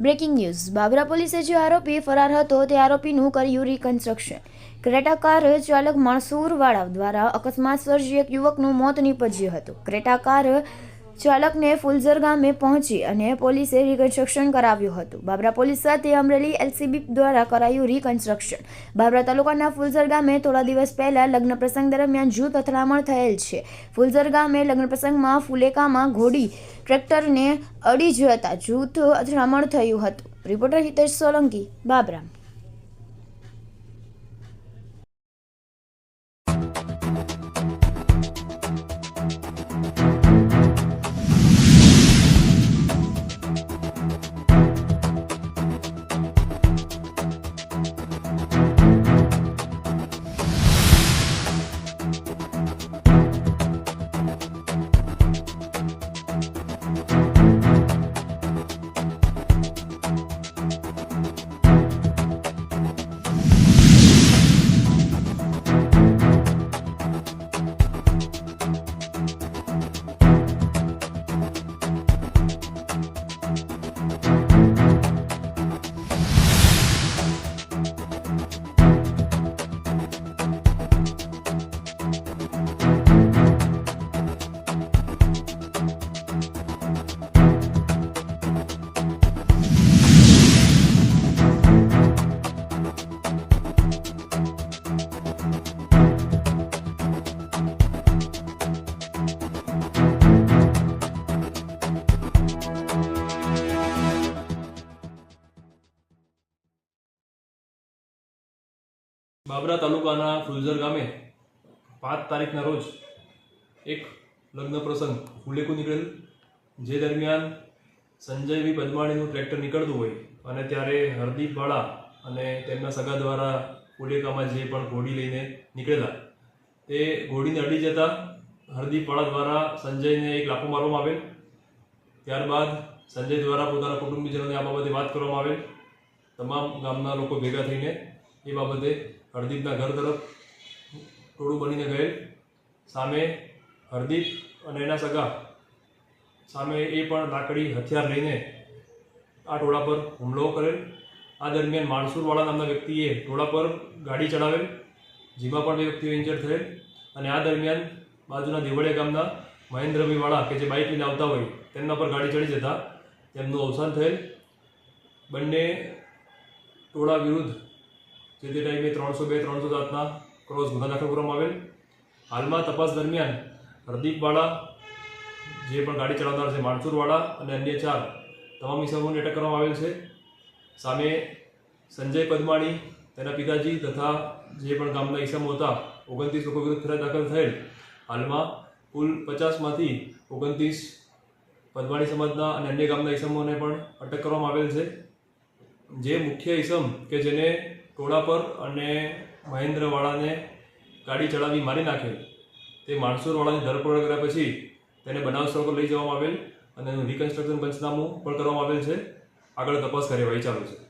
Breaking news Babra પોલીસે જે આરોપી ફરાર હતો તે આરોપીનું કર્યું રિકન્સ્ટ્રક્શન ક્રેટા કાર ચાલક મણસૂરવાળા દ્વારા અકસ્માત સર્જી એક યુવકનું મોત નીપજ્યું હતું. ક્રેટા કાર ચાલકને ફુલઝર ગામે પહોંચી અને પોલીસે રિકન્સ્ટ્રક્શન કરાવ્યું હતું. બાબરા પોલીસ સાથે અમરેલી એલસીબી દ્વારા કરાયું રિકન્સ્ટ્રક્શન બાબરા તાલુકાના ફુલઝર ગામે થોડા દિવસ પહેલા લગ્ન પ્રસંગ દરમિયાન જૂથ અથડામણ થયેલ છે. ફુલઝર ગામે લગ્ન પ્રસંગમાં ફુલેકામાં ઘોડી ટ્રેક્ટરને અડી જતા જૂથ અથડામણ થયું હતું. રિપોર્ટર હિતેશ સોલંકી, બાબરા. બાબરા તાલુકાના ફુલઝર ગામે પાંચ તારીખના રોજ એક લગ્ન પ્રસંગ ફુલેકું નીકળેલ. જે દરમિયાન સંજયભાઈ પદમાણીનું ટ્રેક્ટર નીકળતું હોય અને ત્યારે હરદીપવાળા અને તેમના સગા દ્વારા ફુલેકામાં જે પણ ઘોડી લઈને નીકળેલા. તે ઘોડીને અડી જતા હરદીપવાળા દ્વારા સંજયને એક લાફો મારવામાં આવેલ. ત્યારબાદ સંજય દ્વારા પોતાના કુટુંબીજનોને આ બાબતે વાત કરવામાં આવેલ. તમામ ગામના લોકો ભેગા થઈને એ બાબતે હરદીપના ઘર તરફ ટોળું બનીને ગયેલ સામે હરદીપ અને એના સગા. સામે એ પણ લાકડી હથિયાર લઈને આ ટોળા પર હુમલો કરેલ. આ દરમિયાન માણસુરવાળા નામના વ્યક્તિએ ટોળા પર ગાડી ચડાવેલ, જેમાં પણ બે વ્યક્તિઓ ઇન્જર થયેલ અને આ દરમિયાન બાજુના દેવળિયા ગામના મહેન્દ્રભાઈવાળા કે જે બાઇક લઈને આવતા હોય, તેમના પર ગાડી ચડી જતા તેમનું અવસાન થયેલ. બંને ટોળા વિરુદ્ધ જે તે ટાઈમે ત્રણસો બે, ત્રણસો સાતના ક્રોસ ગુના દાખલ કરવામાં આવેલ. હાલમાં તપાસ દરમિયાન હરદીપવાળા જે પણ ગાડી ચલાવનાર છે માણસુરવાળા અને અન્ય ચાર તમામ ઇસમોને અટક કરવામાં આવેલ છે. સામે સંજય પદમાણી, તેના પિતાજી તથા જે પણ ગામના ઇસમો હતા, ઓગણત્રીસ લોકો વિરુદ્ધ ફરિયાદ દાખલ થયેલ. હાલમાં કુલ પચાસમાંથી ઓગણત્રીસ પદવાણી સમાજના અને અન્ય ગામના ઇસમોને પણ અટક કરવામાં આવેલ છે. જે મુખ્ય ઇસમ કે જેને ટોળા પર અને મહેન્દ્રવાળાને ગાડી ચડાવી મારી નાખેલ. તે માણસુરવાળાની ધરપકડ કર્યા પછી તેને બનાવ સ્થળ પર લઈ જવામાં આવેલ અને એનું રિકન્સ્ટ્રક્શન પંચનામું પણ કરવામાં આવેલ છે. આગળ તપાસ કાર્યવાહી ચાલુ છે.